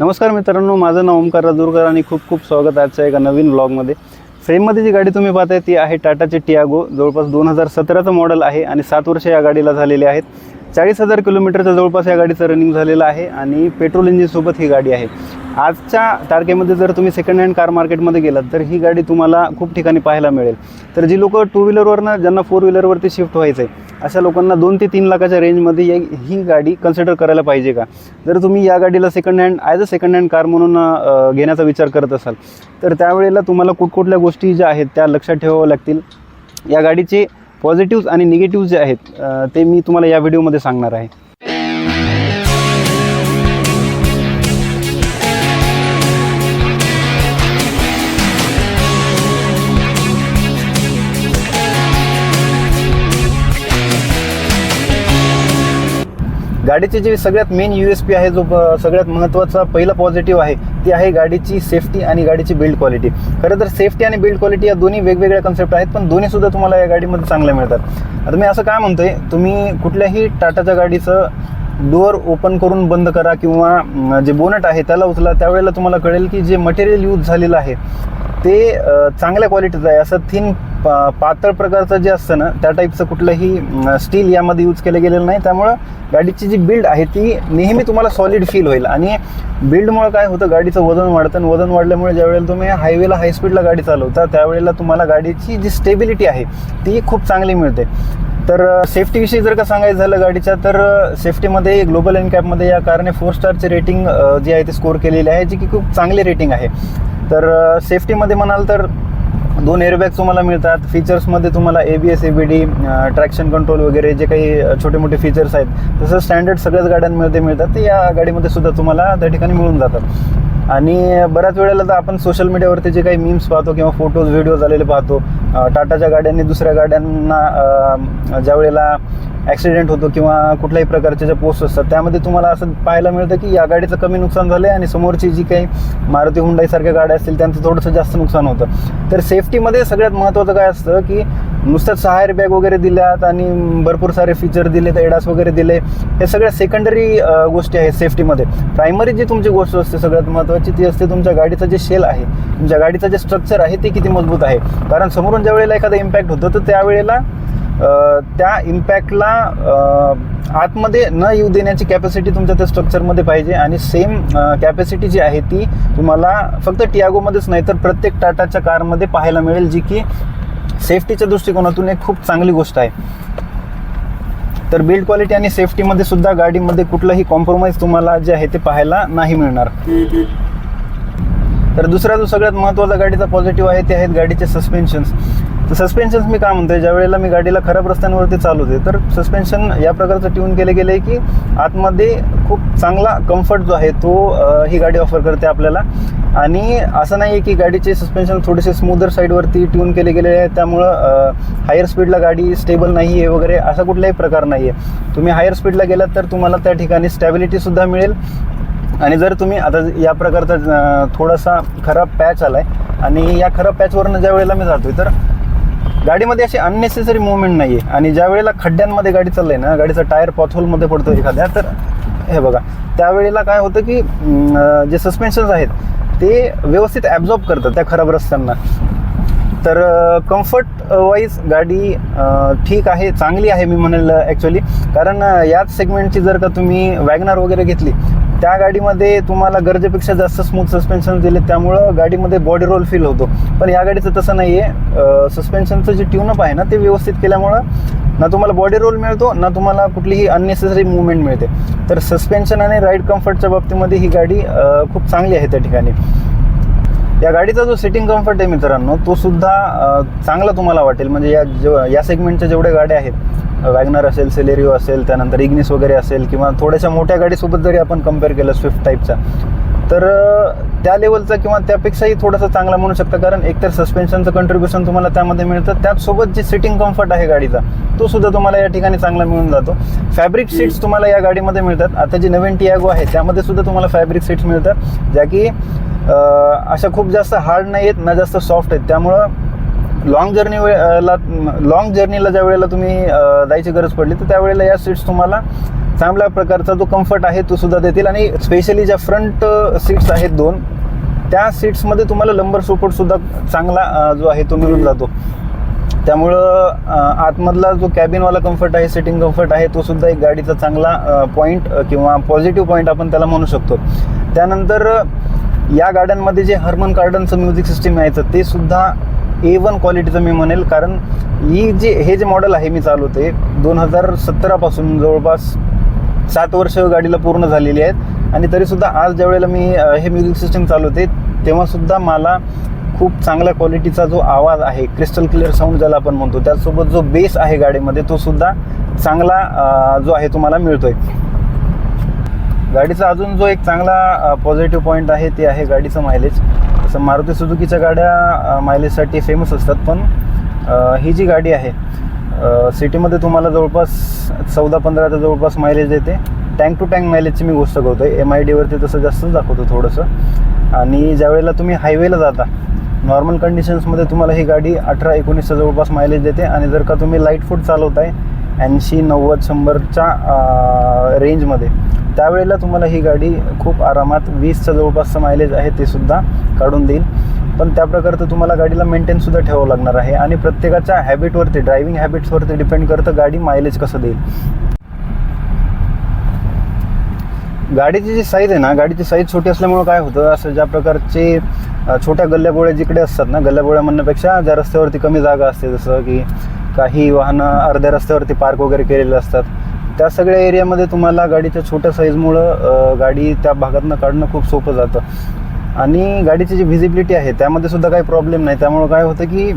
नमस्कार मित्रांनो माझं नाव ओमकार राजूरकर आणि खूप खूप स्वागत आजच्या एका नवीन ब्लॉगमध्ये फ्रेममध्ये जी गाडी तुम्ही पाहताय ती आहे टाटाची टियागो. जवळपास दोन हजार सतराचं मॉडेल आहे आणि सात वर्ष या गाडीला झालेले आहेत. चाळीस हजार किलोमीटरच्या जवळपास या गाडीचं रनिंग झालेलं आहे आणि पेट्रोल इंजिनसोबत ही गाडी आहे. आजच्या तारखेमध्ये जर तुम्ही सेकंड हँड कार मार्केटमध्ये गेलात तर ही गाडी तुम्हाला खूप ठिकाणी पाहायला मिळेल. तर जी लोकं टू व्हीलरवरनं ज्यांना फोर व्हीलरवरती शिफ्ट व्हायचं आहे अशा लोकांना दोन ते तीन लाखाच्या रेंजमध्ये ही गाडी कन्सिडर करायला पाहिजे का? जर तुम्ही या गाडीला second hand as a second hand car म्हणून घेण्याचा विचार करत असाल तर त्यावेळेला तुम्हाला कुठकुठल्या गोष्टी ज्या आहेत त्या लक्षात ठेवाव्या लागतील. या गाडीचे पॉझिटिव्ज आणि निगेटिव्ह जे आहेत ते मी तुम्हाला या व्हिडिओमध्ये सांगणार आहे. गाडीचे जे सगळ्यात मेन यू एस पी आहे जो सगळ्यात महत्त्वाचा पहिला पॉझिटिव्ह आहे ती आहे गाडीची सेफ्टी आणि गाडीची बिल्ड क्वालिटी खरं तर सेफ्टी आणि बिल्ड क्वालिटी या दोन्ही वेगवेगळ्या कन्सेप्ट आहेत पण दोन्ही सुद्धा तुम्हाला या गाडीमध्ये चांगल्या मिळतात. आता मी असं काय म्हणतोय तुम्ही कुठल्याही टाटाच्या गाडीचं डोअर ओपन करून बंद करा किंवा जे बोनट आहे त्याला उचला त्यावेळेला तुम्हाला कळेल की जे मटेरियल यूज झालेलं आहे ते चांगल्या क्वालिटीचं आहे. असं थिन पातळ प्रकारचं जे असतं ना त्या टाईपचं कुठलंही स्टील यामध्ये यूज केलं गेलेलं नाही. त्यामुळं गाडीची जी बिल्ड आहे ती नेहमी तुम्हाला सॉलिड फील होईल. आणि बिल्डमुळं काय होतं गाडीचं वजन वाढतं आणि वजन वाढल्यामुळे ज्यावेळेला तुम्ही हायवेला हाय स्पीडला गाडी चालवता त्यावेळेला तुम्हाला गाडीची जी स्टेबिलिटी आहे ती खूप चांगली मिळते. तर सेफ्टीविषयी जर का सांगायचं झालं गाडीच्या तर सेफ्टीमध्ये ग्लोबल एनकॅपमध्ये या कारने फोर स्टारचे रेटिंग जी आहे ते स्कोर केलेली आहे जी की खूप चांगले रेटिंग आहे. तर सेफ्टीमध्ये म्हणाल तर दोन एअरबॅग तुम्हाला मिळतात. फीचर्समध्ये तुम्हाला A B S A B D traction control वगैरे जे काही छोटे मोठे फीचर्स आहेत तसं स्टँडर्ड सगळ्याच गाड्यांमध्ये मिळतात. ते या गाडीमध्ये सुद्धा तुम्हाला त्या ठिकाणी मिळून जातात. आणि बऱ्याच वेळेला तर आपण सोशल मीडियावरती जे काही मीम्स पाहतो किंवा फोटोज व्हिडिओज आलेले पाहतो टाटाच्या गाड्यांनी दुसऱ्या गाड्यांना ज्या वेळेला ॲक्सिडेंट होतो किंवा कुठल्याही प्रकारचे जे पोस्ट असतात त्यामध्ये तुम्हाला असं पाहायला मिळतं की या गाडीचं कमी नुकसान झालं आहे आणि समोरची जी काही मारुती हुंडाईसारख्या गाड्या असतील त्यांचं थोडंसं जास्त नुकसान होतं. तर सेफ्टीमध्ये सगळ्यात महत्त्वाचं काय असतं की नुसतं सहा एअरबॅग वगैरे दिल्यात आणि भरपूर सारे फीचर दिलेत एडास वगैरे दिले हे सगळ्या सेकंडरी गोष्टी आहेत सेफ्टीमध्ये प्रायमरी जी तुमची गोष्ट असते सगळ्यात महत्त्वाची ती असते तुमच्या गाडीचं जे शेल आहे तुमच्या गाडीचं जे स्ट्रक्चर आहे ते किती मजबूत आहे. कारण समोरून ज्या वेळेला एखादा इम्पॅक्ट होतं तर त्यावेळेला त्या इम्पॅक्टला आतमध्ये न येऊ देण्याची कॅपॅसिटी तुमच्या त्या स्ट्रक्चरमध्ये पाहिजे. आणि सेम कॅपॅसिटी जी आहे ती तुम्हाला फक्त टियागोमध्येच नाही तर प्रत्येक टाटाच्या कारमध्ये पाहायला मिळेल जी की सेफ्टीच्या दृष्टिकोनातून एक खूप चांगली गोष्ट आहे. तर बिल्ड क्वालिटी आणि सेफ्टीमध्ये सुद्धा गाडीमध्ये कुठलंही कॉम्प्रोमाइज तुम्हाला जे आहे ते पाहायला नाही मिळणार. तर दुसरा जो सगळ्यात महत्त्वाचा गाडीचा पॉझिटिव्ह आहे ते आहेत गाडीचे सस्पेन्शन्स तर सस्पेन्शन्स मी काय म्हणतोय ज्या वेळेला मी गाडीला खराब रस्त्यांवरती चालवते तर सस्पेन्शन या प्रकारचं ट्यून केले गेले की आतमध्ये खूप चांगला कम्फर्ट जो आहे तो ही गाडी ऑफर करते आपल्याला. आणि असं नाही आहे की गाडीचे सस्पेन्शन थोडेसे स्मूदर साईडवरती ट्यून केले गेले आहे त्यामुळं हायर स्पीडला गाडी स्टेबल नाही आहे वगैरे असा कुठलाही प्रकार नाही आहे तुम्ही हायर स्पीडला गेलात तर तुम्हाला त्या ठिकाणी स्टॅबिलिटीसुद्धा मिळेल. आणि जर तुम्ही आता या प्रकारचा थोडासा खराब पॅच आलाय आणि या खराब पॅचवरनं ज्या वेळेला मी जातोय तर गाडीमध्ये अशी अननेसेसरी मुवमेंट नाही आहे आणि ज्या वेळेला खड्ड्यांमध्ये गाडी चालली ना गाडीचा टायर पॉथहोलमध्ये पडतो एखाद्या तर हे बघा. त्यावेळेला काय होतं की जे सस्पेन्शन्स आहेत ते व्यवस्थित ॲब्झॉर्ब करतात त्या खराब रस्त्यांना. तर कम्फर्ट वाईज गाडी ठीक आहे चांगली आहे मी म्हणेल ॲक्च्युली कारण याच सेगमेंटची जर का तुम्ही वॅगनार वगैरे घेतली त्या गाडीमध्ये तुम्हाला गरजेपेक्षा जास्त स्मूथ सस्पेन्शन दिले त्यामुळं गाडीमध्ये बॉडी रोल फील होतो. पण या गाडीचं तसं नाही आहे सस्पेन्शनचं जे ट्यूनअप आहे ना ते व्यवस्थित केल्यामुळं ना तुम्हाला बॉडी रोल मिळतो ना तुम्हाला कुठलीही अननेसेसरी मुवमेंट मिळते. तर सस्पेन्शन आणि राईड कम्फर्टच्या बाबतीमध्ये ही गाडी खूप चांगली आहे त्या ठिकाणी. या गाडीचा जो सिटिंग कम्फर्ट आहे मित्रांनो तो सुद्धा चांगला तुम्हाला वाटेल. म्हणजे या जे या सेगमेंटच्या जेवढ्या गाड्या आहेत वॅगनर असेल सेलेरिओ असेल त्यानंतर इग्निस वगैरे असेल किंवा थोड्याशा मोठ्या गाडीसोबत जरी आपण कंपेअर केलं स्विफ्ट टाईपचा तर त्या लेवलचा किंवा त्यापेक्षाही थोडासा चांगला म्हणू शकता. कारण एकतर सस्पेन्शनचं कंट्रीब्युशन तुम्हाला त्यामध्ये मिळतं. त्याचसोबत जे सिटिंग कम्फर्ट आहे गाडीचा तो सुद्धा तुम्हाला या ठिकाणी चांगला मिळून जातो. फॅब्रिक सीट्स तुम्हाला या गाडीमध्ये मिळतात. आता जी नवीन टियागो आहे त्यामध्ये सुद्धा तुम्हाला फॅब्रिक सीट्स मिळतात. ज्या की अशा खूप जास्त हार्ड नाही आहेत ना जास्त सॉफ्ट आहेत. त्यामुळं लॉंग जर्नी ला लॉंग जर्नीला ज्या वेळेला तुम्ही जायची गरज पडली तर त्यावेळेला या सीट्स तुम्हाला चांगल्या प्रकारचा जो कम्फर्ट आहे तो सुद्धा देतील. आणि स्पेशली ज्या फ्रंट सीट्स आहेत दोन त्या सीट्समध्ये तुम्हाला लंबर सपोर्ट सुद्धा चांगला जो आहे तो मिळून जातो. त्यामुळं आतमधला जो कॅबिनवाला कम्फर्ट आहे सिटिंग कम्फर्ट आहे तो सुद्धा एक गाडीचा चांगला पॉईंट किंवा पॉझिटिव्ह पॉईंट आपण त्याला म्हणू शकतो. त्यानंतर या गाड्यांमध्ये जे हर्मन कार्डनचं म्युझिक सिस्टीम यायचं ते सुद्धा ए वन क्वालिटीचं मी म्हणेल कारण ही जे हे जे मॉडेल आहे मी चालवते दोन हजार सतरापासून जवळपास सात वर्ष गाडीला पूर्ण झालेली आहेत. आणि तरीसुद्धा आज ज्यावेळेला मी हे म्युझिक सिस्टम चालवते तेव्हासुद्धा मला खूप चांगल्या क्वालिटीचा जो आवाज आहे क्रिस्टल क्लिअर साऊंड ज्याला आपण म्हणतो त्याचसोबत जो बेस आहे गाडीमध्ये तो सुद्धा चांगला जो आहे तुम्हाला मिळतोय. गाडीचा अजून जो एक चांगला पॉझिटिव्ह पॉईंट आहे ते आहे गाडीचं मायलेज जसं मारुती सुजुकीच्या गाड्या मायलेजसाठी फेमस असतात पण ही जी गाडी आहे सिटीमध्ये तुम्हाला जवळपास चौदा पंधराच्या जवळपास मायलेज देते. टँक टू टँक मायलेजची मी गोष्ट करतो आहे एम आय डीवरती तसं जास्तच दाखवतो थोडंसं. आणि ज्या वेळेला तुम्ही हायवेला जाता नॉर्मल कंडिशन्समध्ये तुम्हाला ही गाडी अठरा एकोणीसच्या जवळपास मायलेज देते. आणि जर का तुम्ही लाइट फूट चालवताय ऐंशी नव्वद शंभरच्या रेंजमध्ये त्यावेळेला तुम्हाला ही गाडी खूप आरामात वीसच्या जवळपासचं मायलेज आहे ते सुद्धा काढून देईल. पण त्या प्रकारचं तुम्हाला गाडीला मेंटेनसुद्धा ठेवावं लागणार आहे आणि प्रत्येकाच्या हॅबिटवरती ड्रायव्हिंग हॅबिट्सवरती डिपेंड करतं गाडी मायलेज कसं देईल. गाडीची जी साईज आहे ना गाडीची साईज छोटी असल्यामुळं काय होतं असं ज्या प्रकारचे छोट्या गल्ल्याबोळ्या जिकडे असतात ना गल्ल्याबोळ्या म्हणण्यापेक्षा ज्या रस्त्यावरती कमी जागा असते जसं की काही वाहनं अर्ध्या रस्त्यावरती पार्क वगैरे केलेले असतात त्या सगळ्या एरियामध्ये तुम्हाला गाडीच्या छोट्या साईजमुळं गाडी त्या भागातनं काढणं खूप सोपं जातं. आणि गाडीची जी व्हिजिबिलिटी आहे त्यामध्ये सुद्धा काही प्रॉब्लेम नाही. त्यामुळं काय होतं की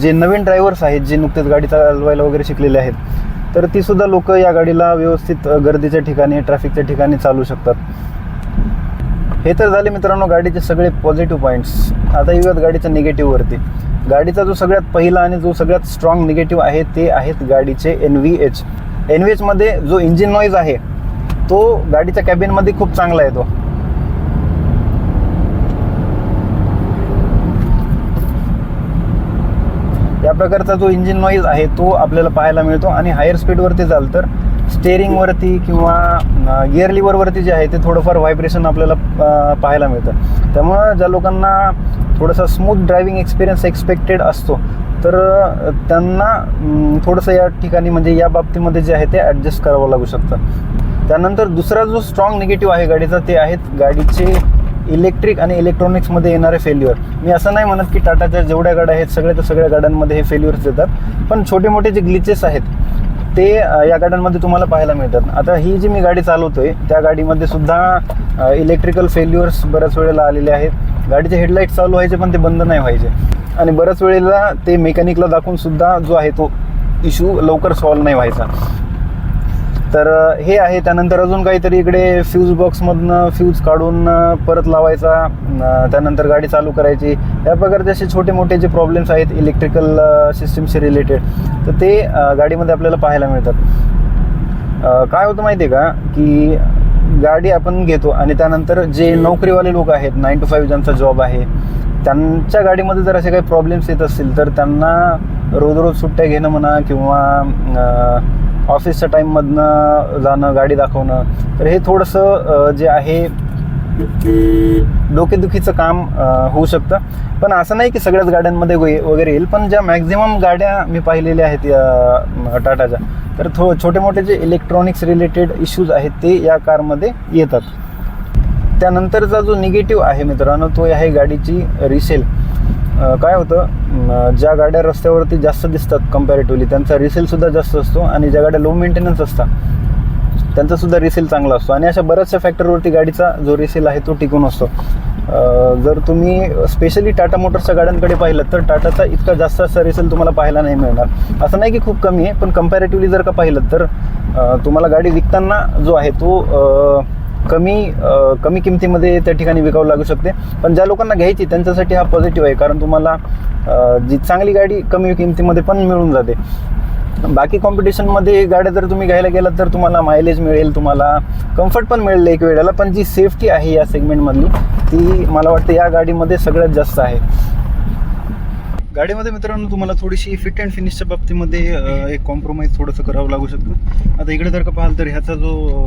जे नवीन ड्रायव्हर्स आहेत जे नुकतेच गाडी चालवायला वगैरे शिकलेले आहेत तर ती सुद्धा लोक या गाडीला व्यवस्थित गर्दीच्या ठिकाणी ट्रॅफिकच्या ठिकाणी चालू शकतात. हे तर झाले मित्रांनो गाडीचे सगळे पॉझिटिव्ह पॉईंट्स आता येऊयात गाडीच्या निगेटिव्हवरती गाडीचा जो सगळ्यात पहिला आणि जो सगळ्यात स्ट्रॉंग निगेटिव्ह आहे ते आहेत गाडीचे N V H N V एचमध्ये जो इंजिन नॉईज आहे तो गाडीच्या कॅबिनमध्ये खूप चांगला येतो. या प्रकारचा जो इंजिन नॉईज आहे तो आपल्याला पाहायला मिळतो आणि हायर स्पीडवरती जाल तर स्टेअरिंगवरती किंवा गिअर लिव्हरवरती जे आहे ते थोडंफार व्हायब्रेशन आपल्याला पाहायला मिळतं. त्यामुळं ज्या लोकांना थोडासा स्मूथ ड्रायव्हिंग एक्सपिरियन्स एक्सपेक्टेड असतो तर त्यांना थोडंसं या ठिकाणी म्हणजे या बाबतीमध्ये जे आहे ते ॲडजस्ट करावं लागू शकतं. त्यानंतर दुसरा जो स्ट्रॉंग निगेटिव्ह आहे गाडीचा ते आहेत गाडीचे इलेक्ट्रिक आणि इलेक्ट्रॉनिक्समध्ये येणारे फेल्युअर मी असं नाही म्हणत की टाटाच्या जेवढ्या गाड्या आहेत सगळ्या त्या सगळ्या गाड्यांमध्ये हे फेल्युअर्स येतात. पण छोटे मोठे जे ग्लिचेस आहेत ते या गाड्यांमध्ये तुम्हाला पाहायला मिळतात. आता ही जी मी गाडी चालवतोय त्या गाडीमध्ये सुद्धा इलेक्ट्रिकल फेल्युअर्स बऱ्याच वेळेला आलेले आहेत. गाडीचे हेडलाईट चालू व्हायचे पण ते बंद नाही व्हायचे. आणि बऱ्याच वेळेला ते मेकॅनिकला दाखवून सुद्धा जो आहे तो इश्यू लवकर सॉल्व्ह नाही व्हायचा. तर हे आहे. त्यानंतर अजून काहीतरी इकडे फ्यूज बॉक्समधनं फ्यूज काढून परत लावायचा. त्यानंतर गाडी चालू करायची. या प्रकारचे असे छोटे मोठे जे प्रॉब्लेम्स आहेत इलेक्ट्रिकल सिस्टीमशी रिलेटेड तर ते गाडीमध्ये आपल्याला पाहायला मिळतात. काय होतं माहिती आहे का? की गाडी आपण घेतो आणि त्यानंतर जे नोकरीवाले लोक आहेत नाईन टू फाईव्ह ज्यांचा जॉब आहे त्यांच्या गाडीमध्ये जर असे काही प्रॉब्लेम्स येत असतील तर त्यांना रोज रोज सुट्ट्या घेणं म्हणा किंवा ऑफिसच्या टाईममधनं जाणं गाडी दाखवणं तर हे थोडंसं जे आहे डोकेदुखीचं काम होऊ शकतं. पण असं नाही की सगळ्याच गाड्यांमध्ये वगैरे येईल पण ज्या मॅक्झिमम गाड्या मी पाहिलेल्या आहेत या टाटाच्या तर थो छोटे मोठे जे इलेक्ट्रॉनिक्स रिलेटेड इश्यूज आहेत ते या कारमध्ये येतात. त्यानंतरचा जो निगेटिव्ह आहे मित्रांनो तो आहे गाडीची रिसेल. काय होतं ज्या गाड्या रस्त्यावरती जास्त दिसतात कम्पॅरेटिव्हली त्यांचा रिसेलसुद्धा जास्त असतो आणि ज्या गाड्या लो मेंटेनन्स असतात त्यांचासुद्धा रिसेल चांगला असतो. आणि अशा बऱ्याचशा फॅक्टरवरती गाडीचा जो रिसेल आहे तो टिकून असतो. जर तुम्ही स्पेशली टाटा मोटर्सच्या गाड्यांकडे पाहिलं तर टाटाचा इतका जास्त असा रिसेल तुम्हाला पाहायला नाही मिळणार. असं नाही की खूप कमी आहे पण कम्पॅरेटिव्हली जर का पाहिलं तर तुम्हाला गाडी विकताना जो आहे तो कमी कमी किमतीमध्ये त्या ठिकाणी विकावं लागू शकते. पण ज्या लोकांना घ्यायची त्यांच्यासाठी हा पॉझिटिव्ह आहे. कारण तुम्हाला जी चांगली गाडी कमी किमतीमध्ये पण मिळून जाते. बाकी कॉम्पिटिशनमध्ये गाड्या जर तुम्ही घ्यायला गेलात तर तुम्हाला मायलेज मिळेल तुम्हाला कम्फर्ट पण मिळेल एक वेळेला. पण जी सेफ्टी आहे या सेगमेंटमधली ती मला वाटतं या गाडीमध्ये सगळ्यात जास्त आहे. गाडीमध्ये मित्रांनो तुम्हाला थोडीशी फिट अँड फिनिशच्या बाबतीमध्ये एक कॉम्प्रोमाइज थोडंसं करावं लागू शकतं. आता इकडे जर का पाहाल तर ह्याचा जो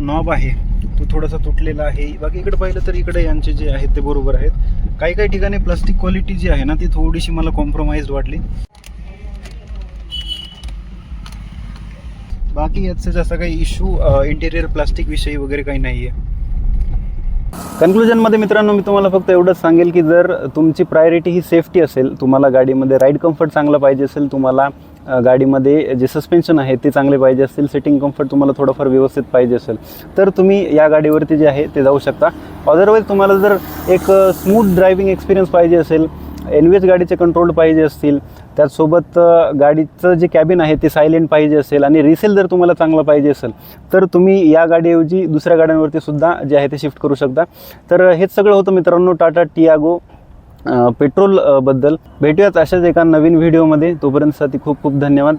नॉब आहे तो थोडासा तुटलेला आहे. बाकी इकडे पाहिलं तर इकडे यांचे जे आहेत ते बरोबर आहेत. काही काही ठिकाणी प्लास्टिक क्वालिटी जी आहे ना ती थोडीशी मला कॉम्प्रोमाइज वाटली. बाकी याचं जास्त काही इश्यू इंटेरियर प्लास्टिक विषयी वगैरे काही नाही आहे कन्क्लुजनमध्ये मित्रांनो मी तुम्हाला फक्त एवढंच सांगेल की जर तुमची प्रायोरिटी ही सेफ्टी असेल तुम्हाला गाडीमध्ये राईड कम्फर्ट चांगला पाहिजे असेल तुम्हाला गाडीमध्ये जे सस्पेन्शन आहे ते चांगले पाहिजे असतील सिटिंग कम्फर्ट तुम्हाला थोडंफार व्यवस्थित पाहिजे असेल तर तुम्ही या गाडीवरती जे आहे ते जाऊ शकता. अदरवाईज तुम्हाला जर एक स्मूथ ड्रायव्हिंग एक्सपिरियन्स पाहिजे असेल एन व्ही एच गाडीचे कंट्रोल पाहिजे असतील त्याचसोबत गाडीचं जे कॅबिन आहे ते सायलेंट पाहिजे असेल आणि रिसेल जर तुम्हाला चांगलं पाहिजे असेल तर तुम्ही या गाडीऐवजी दुसऱ्या गाड्यांवरती सुद्धा जे आहे ते शिफ्ट करू शकता. तर हेच सगळं होतं मित्रांनो टाटा टियागो. पेट्रोलबद्दल भेटूयाच अशाच एका नवीन व्हिडिओमध्ये. तोपर्यंतसाठी खूप खूप धन्यवाद.